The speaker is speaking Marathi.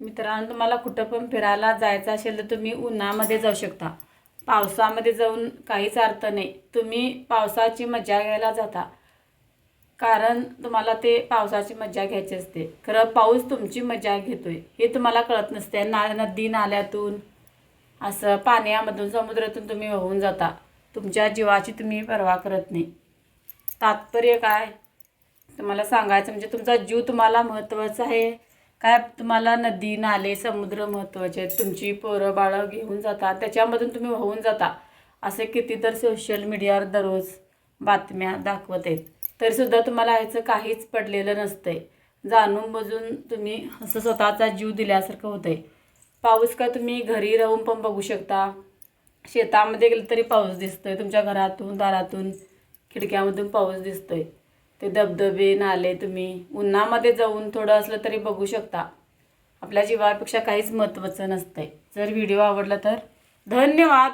मित्रांनो तुम्हाला कुठं पण फिरायला जायचं असेल तर तुम्ही उन्हामध्ये जाऊ शकता. पावसामध्ये जाऊन काहीच अर्थ नाही. तुम्ही पावसाची मजा घ्यायला जाता. कारण तुम्हाला ते पावसाची मजा घ्यायची असते. खरं पाऊस तुमची मजा घेतोय. हे तुम्हाला कळत नसते. ना नदी नाल्यातून असं पाण्यामधून समुद्रातून तुम्ही वाहून जाता. तुमच्या जीवाची तुम्ही पर्वा करत नाही. तात्पर्य काय? तुम्हाला सांगायचं म्हणजे तुमचा जीव तुम्हाला महत्त्वाचा आहे. काय तुम्हाला नदी नाले समुद्र महत्त्वाचे आहेत. तुमची पोरं बाळं घेऊन जाता. त्याच्यामधून तुम्ही वाहून जाता. असे किती तर सोशल मीडियावर दररोज बातम्या दाखवत आहेत. तरीसुद्धा तुम्हाला ह्याचं काहीच पडलेलं नसतंय. जाणून बुजून तुम्ही असं स्वतःचा जीव दिल्यासारखं होतंय. पाऊस का तुम्ही घरी राहून पण बघू शकता. शेतामध्ये गेलं तरी पाऊस दिसतोय. तुमच्या घरातून दारातून खिडक्यामधून पाऊस दिसतोय. ते धबधबे नाले तुम्ही उन्हामध्ये जाऊन थोडं असलं तरी बघू शकता. आपल्या जीवापेक्षा काहीच महत्त्वाचं नसतंय. जर व्हिडिओ आवडला तर धन्यवाद!